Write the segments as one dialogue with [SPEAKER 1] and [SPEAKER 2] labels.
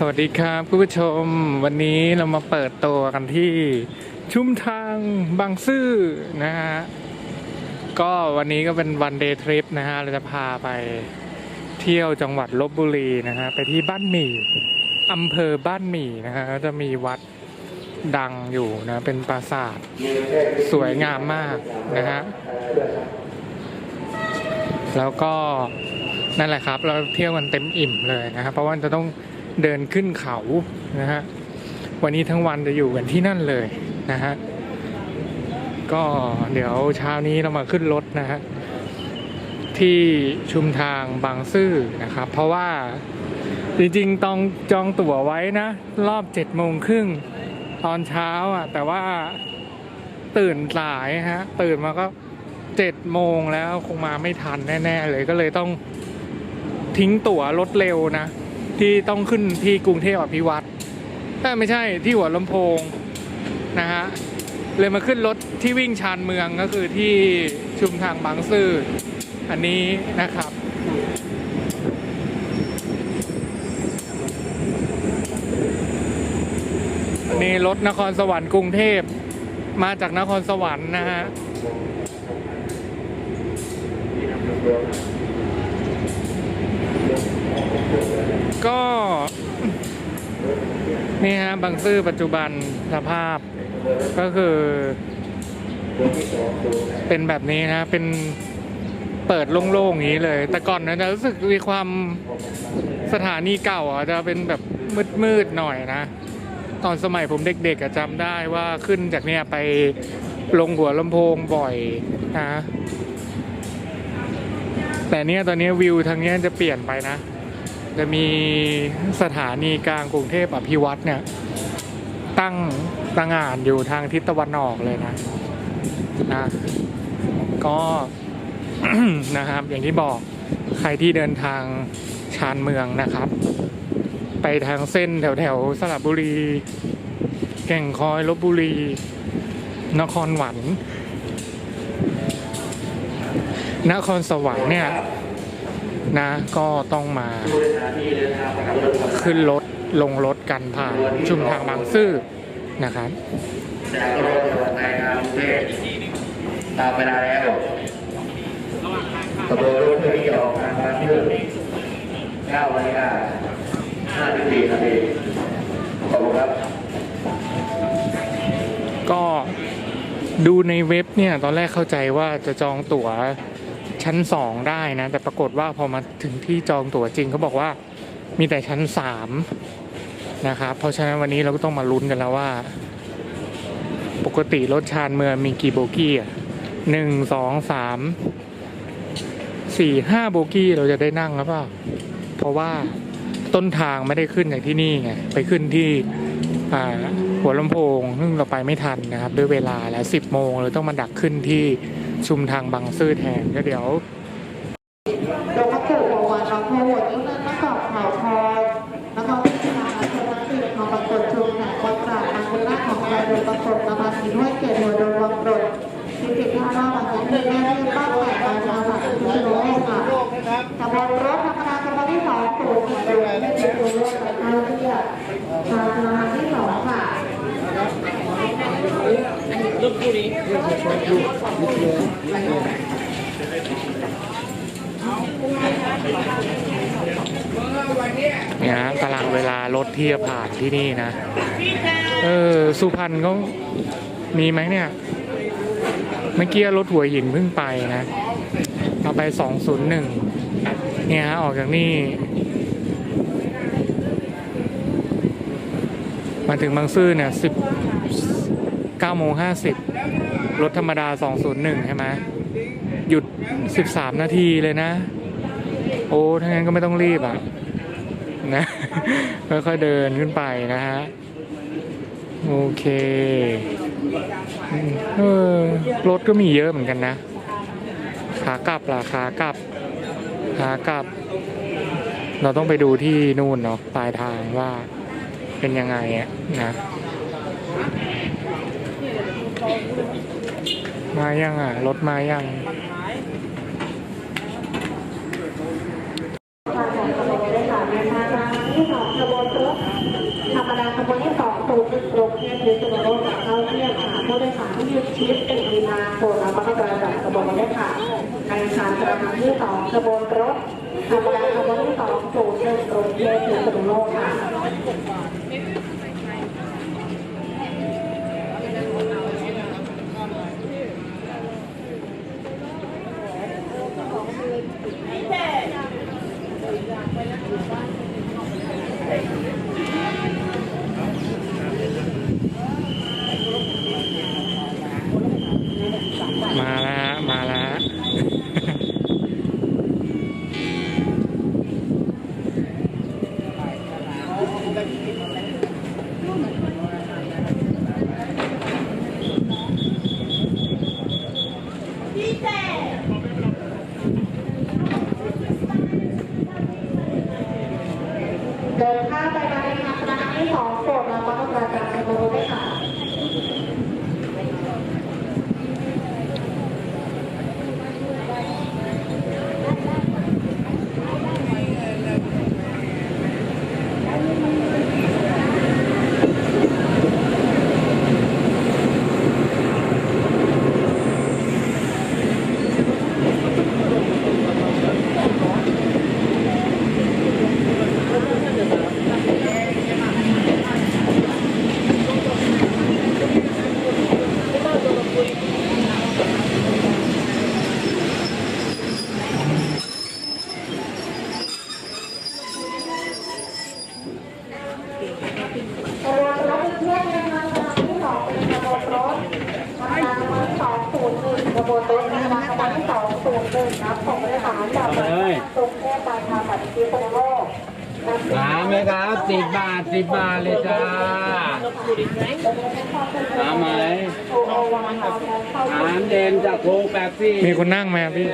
[SPEAKER 1] สวัสดีครับคุณผู้ชมวันนี้เรามาเปิดตัวกันที่ชุมทางบางซื่อนะฮะก็วันนี้ก็เป็นวันเดย์ทริปนะฮะเราจะพาไปเที่ยวจังหวัดลบบุรีนะฮะไปที่บ้านหมี่อำเภอบ้านหมี่นะฮะก็จะมีวัดดังอยู่นะเป็นปราสาทสวยงามมากนะฮะแล้วก็นั่นแหละครับ เราเที่ยวกันเต็มอิ่มเลยนะครับ เพราะว่าจะต้อง เดินขึ้นเขานะฮะวันนี้ทั้งวันจะอยู่กันที่นั่นเลยนะฮะก็เดี๋ยวเช้านี้เรามาขึ้นรถนะฮะที่ชุมทางบางซื่อนะครับ เพราะว่าจริงๆต้องจองตั๋วไว้นะ รอบเจ็ดโมงครึ่งตอนเช้าอะ แต่ว่าตื่นสายฮะ ตื่นมาก็เจ็ดโมงแล้วคงมาไม่ทันแน่ ๆ เลยก็เลยต้องทิ้งตั๋วรถเร็วนะ ที่ต้องขึ้นที่กรุงเทพอภิวัตรแต่ไม่ใช่ที่หัวลำโพงนะฮะเลยมาขึ้นรถที่วิ่งชานเมืองก็คือที่ชุมทางบางซื่ออันนี้นะครับอันนี้รถนครสวรรค์กรุงเทพมาจากนครสวรรค์นะฮะ ก็นี่ฮะบางซื่อปัจจุบันสภาพก็คือ เป็นแบบนี้นะเป็นเปิดโล่งๆอย่างนี้เลย แต่ก่อนนะจะรู้สึกมีความสถานีเก่าอะจะเป็นแบบมืดๆหน่อยนะ ตอนสมัยผมเด็กๆจำได้ว่าขึ้นจากเนี่ยไปลงหัวลำโพงบ่อยนะแต่เนี่ยตอนนี้วิวทางเนี้ยจะเปลี่ยนไปนะ จะมีสถานีกลางกรุงเทพอภิวัตรเนี่ย ตั้งตั้งงานอยู่ทางทิศตะวันออกเลยนะนะก็นะครับ อย่างที่บอกใครที่เดินทางชานเมืองนะครับ ไปทางเส้นแถวแถวสระบุรี แก่งคอยลบบุรี นครหวันนครสวรรค์เนี่ย นะ ก็ต้องมาขึ้นรถลงรถกันผ่านชุมทางบางซื่อนะครับ
[SPEAKER 2] จากรงพยาบาลไทยงามกรุงเทพตามเวลาแล้วขบวนรถเพื่อที่จะออกทางบางซื่อ9นาฬิกา54นาทีขอบคุณครับ
[SPEAKER 1] ก็ดูในเว็บเนี่ย ตอนแรกเข้าใจว่าจะจองตั๋ว ชั้นสองได้นะ แต่ปรากฏว่าพอมาถึงที่จองตั๋วจริงเขาบอกว่ามีแต่ชั้นสามนะครับ เพราะฉะนั้นวันนี้เราก็ต้องมาลุ้นกันแล้วว่า ปกติรถชานเมืองมีกี่โบกี้อะหนึ่งสองสามสี่ห้าโบกี้เราจะได้นั่งหรือเปล่าเพราะว่าต้นทางไม่ได้ขึ้นจากที่นี่ไงไปขึ้นที่หัวลำโพงซึ่งเราไปไม่ทันนะครับ ด้วยเวลาแล้วสิบโมงเราต้องมาดักขึ้นที่ ชุมทางบางซื่อแทนก็เดี๋ยว
[SPEAKER 3] หลวงพ่อปู่หัววันน้องโพหัวนิ้นั้นมะกอกขาวทองนะคะพิธีการอัญเชิญนักดื่มของปรากฏชุมแห่งวัดขันเป็นหน้าของการโดยปรากฏนะคะสีห้วยเกศหัวโดนวังกรดที่สิบห้าล่าวันนี้เป็นแม่ที่บ้านแหวนการชาวสัตว์พิษณุโลกค่ะขบวนรถธรรมดาขบวนที่สองปู่สี่ดวงไม่เป็นตัวเลือกแต่ท่าเทียบชาวธนาที่สองค่ะ
[SPEAKER 1] เนี่ยนะตารางเวลารถที่จะผ่านที่นี่นะ เออ สุพรรณก็มีไหมเนี่ย เมื่อกี้รถหัวหินเพิ่งไปนะเอาไปสองศูนย์หนึ่งเนี่ยฮะ ออกจากนี่ มาถึงบางซื่อเนี่ยสิ บเก้าโมงห้าสิบรถธรรมดาสองศูนย์หนึ่งใช่ไหมหยุดสิบสามนาทีเลยนะ โอ้ถ้างั้นก็ไม่ต้องรีบอะ นะ ค่อยๆเดินขึ้นไปนะฮะ โอเคเออรถก็มีเยอะเหมือนกันนะ ขากลับล่ะขากลับ ขากลับ เราต้องไปดูที่นู่นเนาะปลายทางว่าเป็นยังไงอะนะ มายังอะ รถมายัง
[SPEAKER 3] ชีสเป็นมีนาโครามักกะจัดกระบอกได้ค่ะ ในชานกระ
[SPEAKER 1] มั
[SPEAKER 3] งที่สองกระบวนรถกระบวนกระบวนที่สองตรเดิ
[SPEAKER 4] น
[SPEAKER 1] ตร
[SPEAKER 4] งเยี่
[SPEAKER 5] ยมถึงสมุโลกค่ะ
[SPEAKER 6] นั่
[SPEAKER 5] งไหมพี่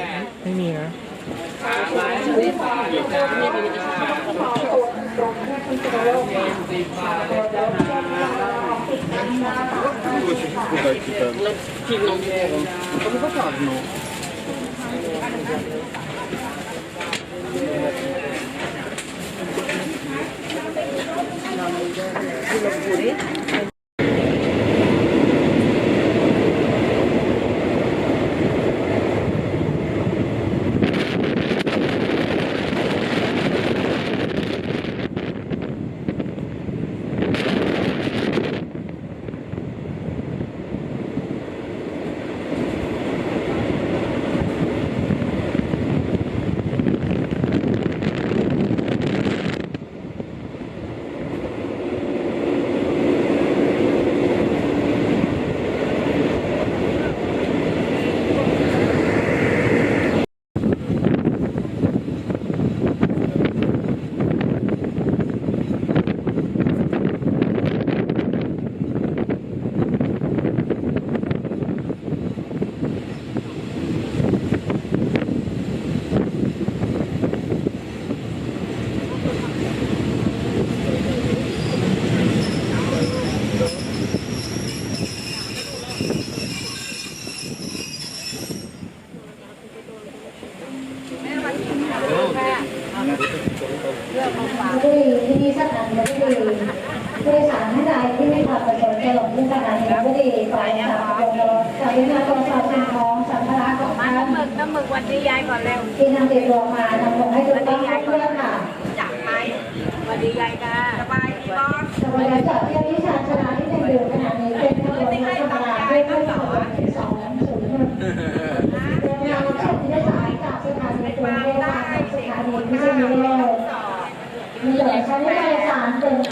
[SPEAKER 5] Thank you.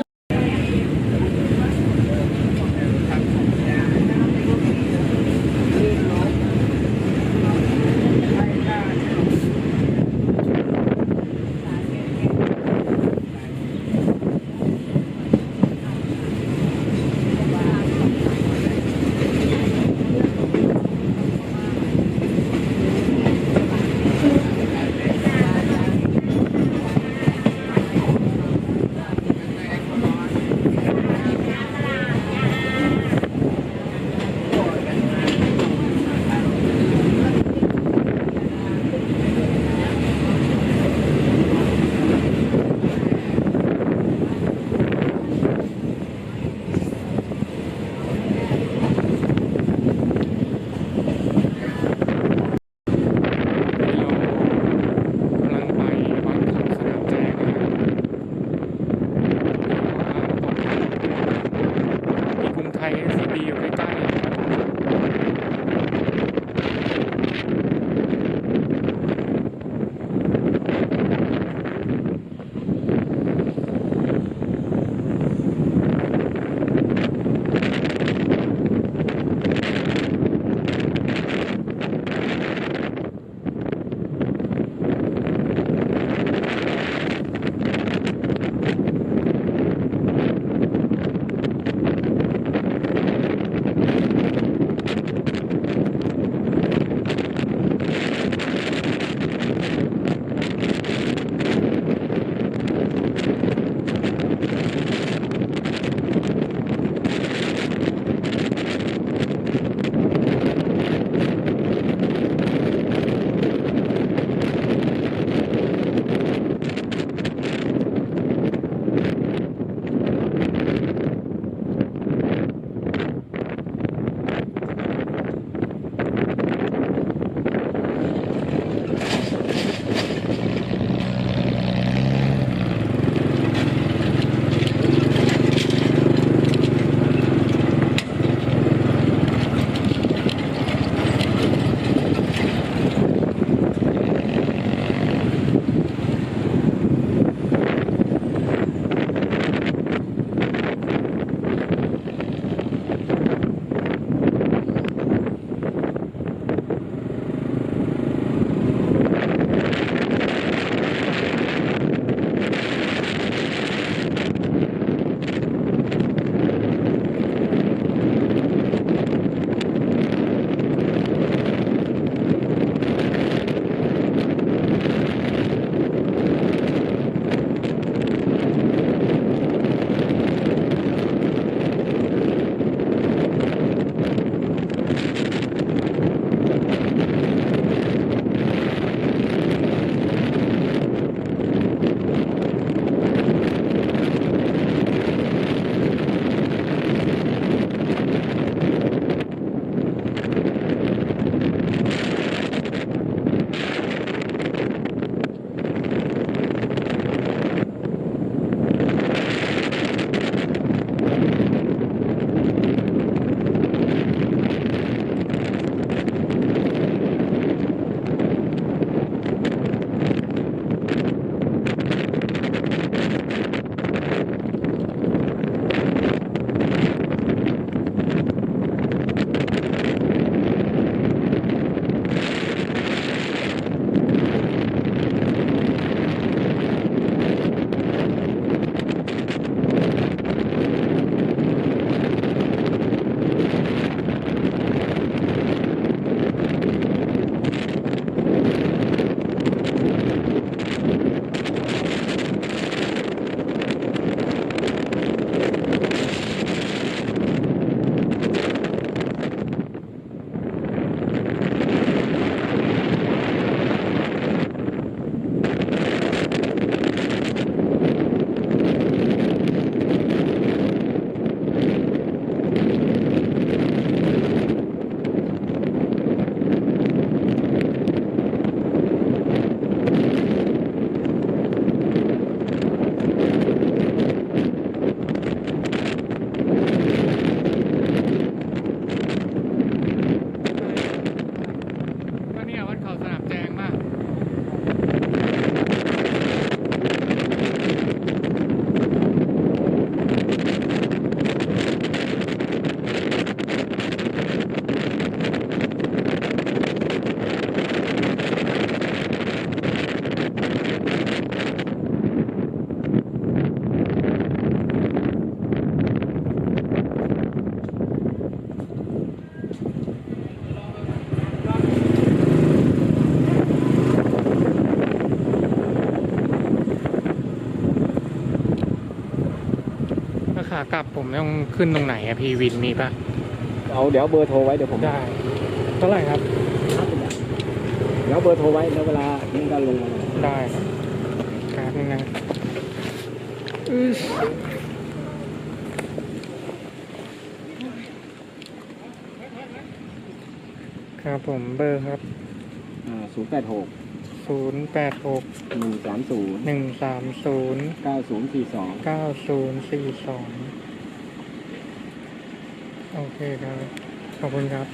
[SPEAKER 5] กลั
[SPEAKER 1] บผมต้องขึ้นตรงไหนอะพี่วินมีปะ
[SPEAKER 4] เอาเดี๋ยวเบอร์โทรไว้เดี๋ยวผม
[SPEAKER 1] ได้เท่าไหร่ครับ
[SPEAKER 4] เดี๋ยวเบอร์โทรไว้แล้วเวลานี่งมาเลง
[SPEAKER 1] ได้ครับการนงะอื้อครับผมเบอร์ครับ
[SPEAKER 4] อ่าศูนย์แปดหก
[SPEAKER 1] 086 ห
[SPEAKER 4] นึ่งสามศูนย์
[SPEAKER 1] 130
[SPEAKER 4] เก้าศูนย์สี่สอง
[SPEAKER 1] 9042 เคครับ ขอบคุณครับ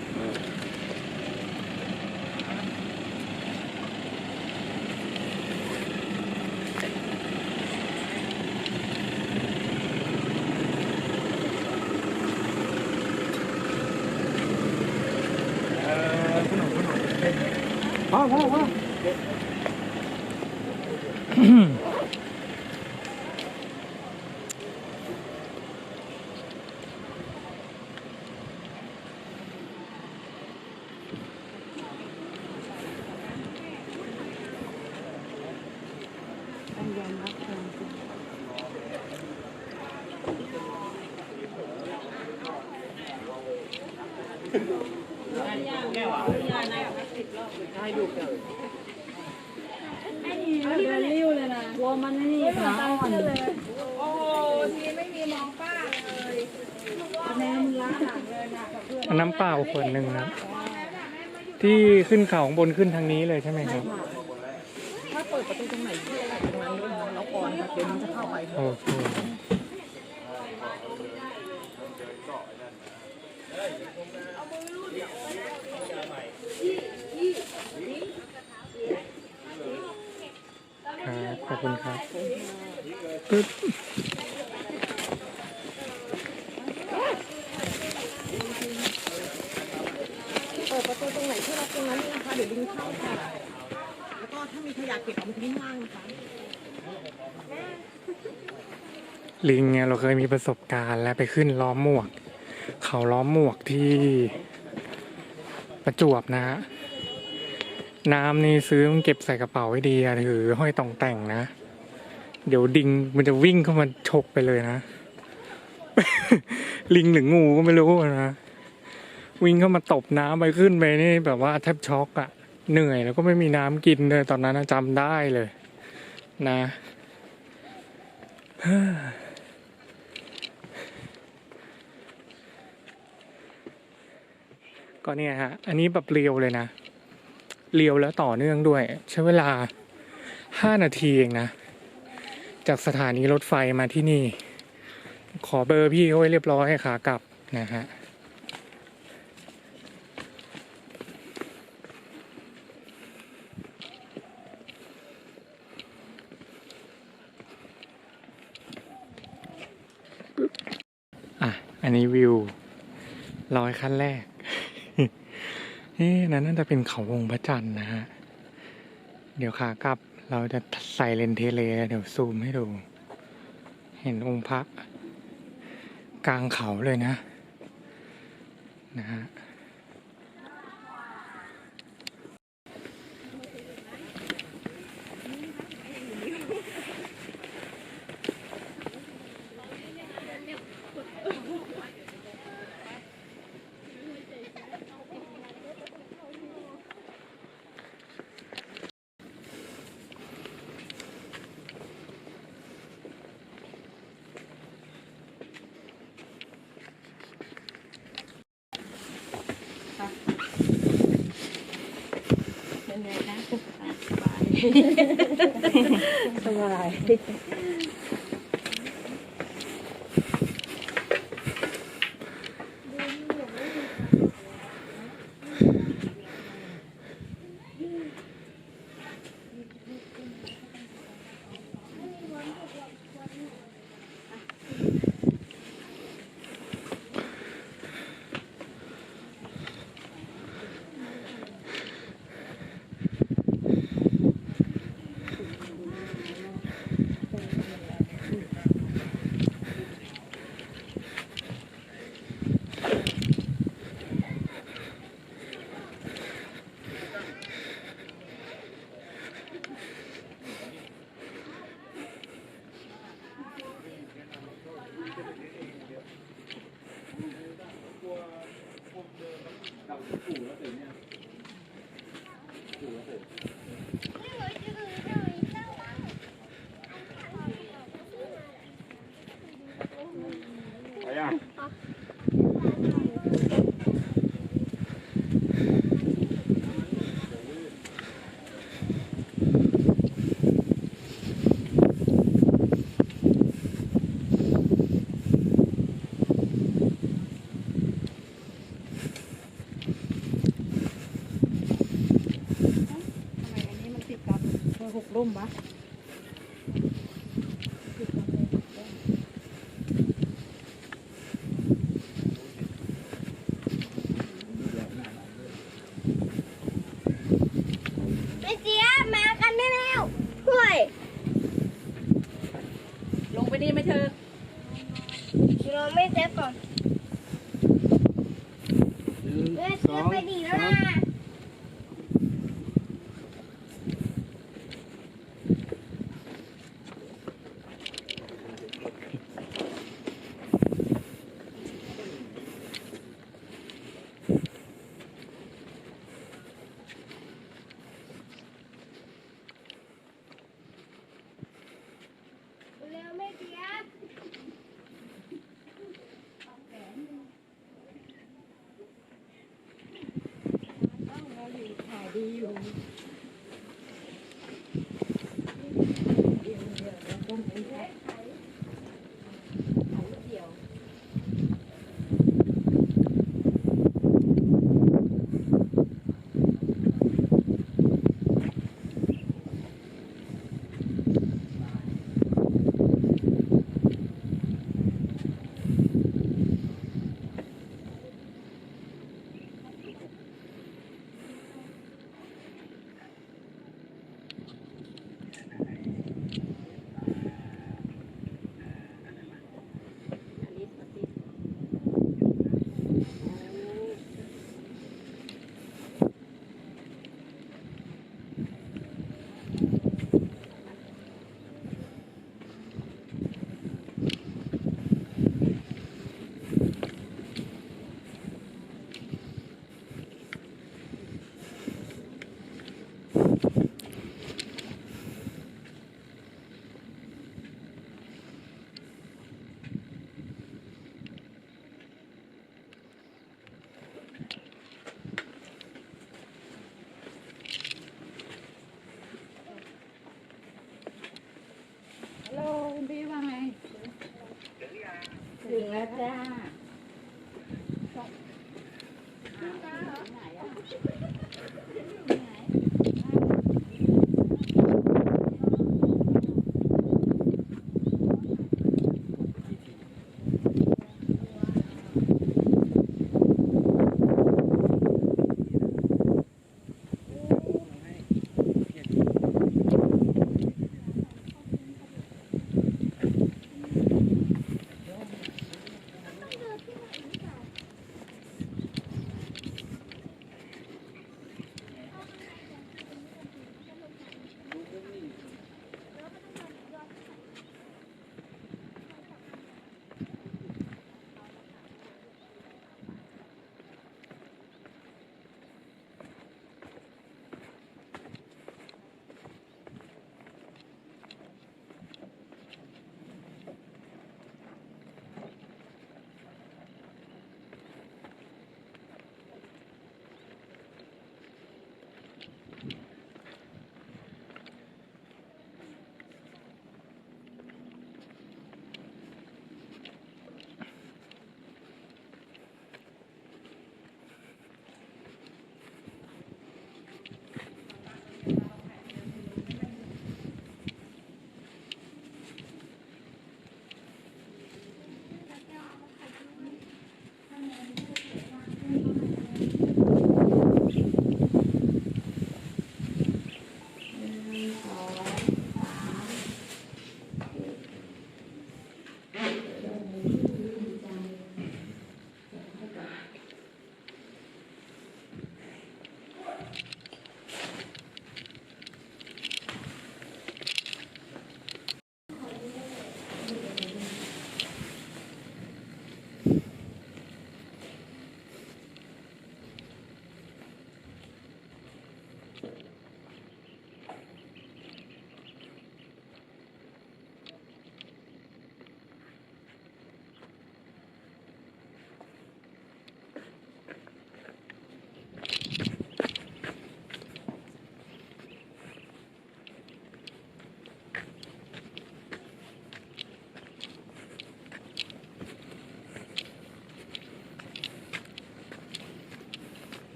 [SPEAKER 4] พ่อพ่อพ่อ
[SPEAKER 6] เดินริ้วเลยนะกลัวมันนี่ขาอ่อน โอ้โหทีไม่มีมองป้าเลยแม่มึงล้าหลังเลยนะกับเพื่อน
[SPEAKER 1] เอาน้ำเปล่าขวดหนึ่งนะที่ขึ้นเขาข้างบนขึ้นทางนี้เลยใช่ไหมครับ
[SPEAKER 6] ถ้าเปิดประตูตรงไหนที่อะไรตรงนั้นด้วยนะแล้วก่อนค่ะเดี๋ยวมันจะเข้าไป
[SPEAKER 1] โอเคครับข อบคุณครับปึ๊บ
[SPEAKER 6] เปิดประตูตรงไหนที่เราตรงนั้นนะคะเดี๋ยวลิงเข้าค่ะ แล้วก็ถ้ามีขยะเก็บเอาไปทิ้งข้างล่างนะคะ
[SPEAKER 1] ลิงเนี่ยเราเคยมีประสบการณ์แล้วไปขึ้นล้อมหมวก เขาล้อมหมวกที่ประจวบนะฮะ น้ำนี่ซื้อต้องเก็บใส่กระเป๋าไว้ดีอะถือห้อยต่องแต่งนะ เดี๋ยวดิงมันจะวิ่งเข้ามาฉกไปเลยนะ ลิงหรืองูก็ไม่รู้นะวิ่งเข้ามาตบน้ำไปขึ้นไปนี่แบบว่าแทบช็อกอะเหนื่อยแล้วก็ไม่มีน้ำกินเลยตอนนั้นจำได้เลย นะก็เนี่ยฮะ อันนี้แบบเรียวเลยนะ เรียวแล้วต่อเนื่องด้วย ใช้เวลาห้านาทีเองนะ จากสถานีรถไฟมาที่นี่ ขอเบอร์พี่เขาไว้เรียบร้อยขากลับนะฮะอะอันนี้วิวร้อยขั้นแรก เอ๊ะนั่นน่าจะเป็นเขาวงพระจันทร์นะฮะ เดี๋ยวขากลับเราจะใส่เลนส์เทเล เดี๋ยวซูมให้ดู เห็นองค์พระกลางเขาเลยนะ นะฮะ
[SPEAKER 6] สบ หกร่มวะ
[SPEAKER 7] ไม่เสียมากันได้แล้วห่วย
[SPEAKER 6] ลงไปนี่ไหม่เธอ
[SPEAKER 7] เราไม่เซฟก่อน
[SPEAKER 4] หนึ่ง
[SPEAKER 7] เอ้ย
[SPEAKER 4] ส
[SPEAKER 7] เซ
[SPEAKER 4] อ
[SPEAKER 7] ฟ
[SPEAKER 4] ง
[SPEAKER 7] ไปดีแล้ว
[SPEAKER 4] สาม
[SPEAKER 7] นะ เร็วไม่เสีย
[SPEAKER 6] ถ่ ถึ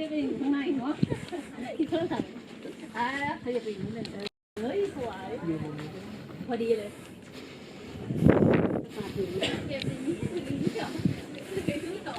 [SPEAKER 6] จะไปอยู่ข้างในเนาะที่เท่าไหร่อ่าเธอจะไปอยู่นั่นเลยเฮ้ยสวยพอดีเลยเก็บอย่างนี้อย่างนี้เหรอเก็บอย่างนี้ต่อ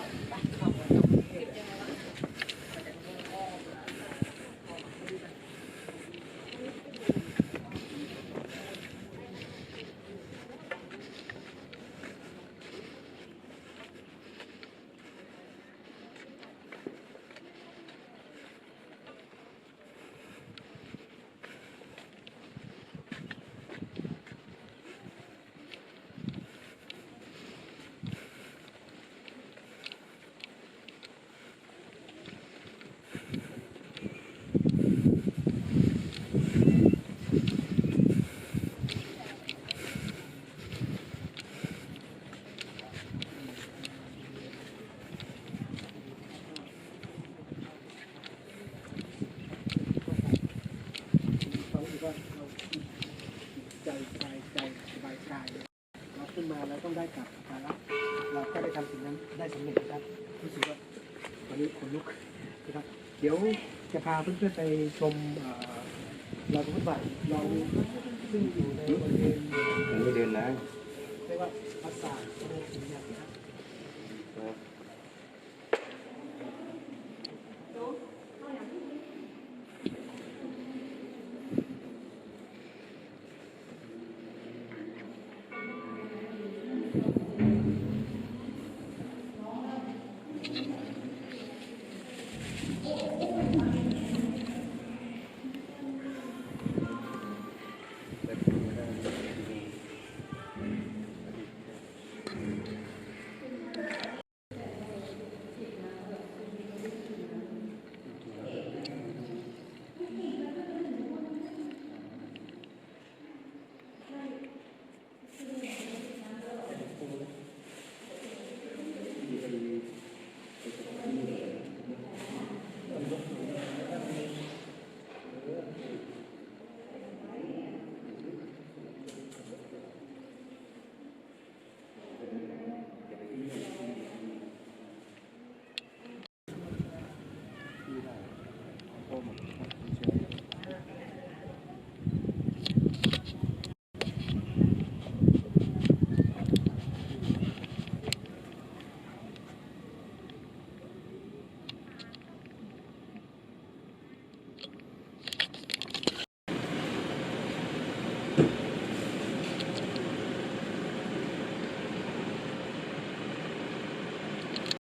[SPEAKER 8] ความรู้สึกว่าเราใจส บายใจสบายกายเราขึ้นมาแล้วต้องได้กลับภาระเราก็ได้ทำสิ่งนั้นได้สำเร็จนะครับรู้สึกว่าวันนี้ขนลุกนะครับ เดี๋ยวจะพาเพื่อนๆไปชมเราพุทธบาทเราซึ่งอยู่ในบริเวณ
[SPEAKER 2] ไม่เดินนะ
[SPEAKER 8] เรียกว่าปราสาทโรสิงห์นะครับ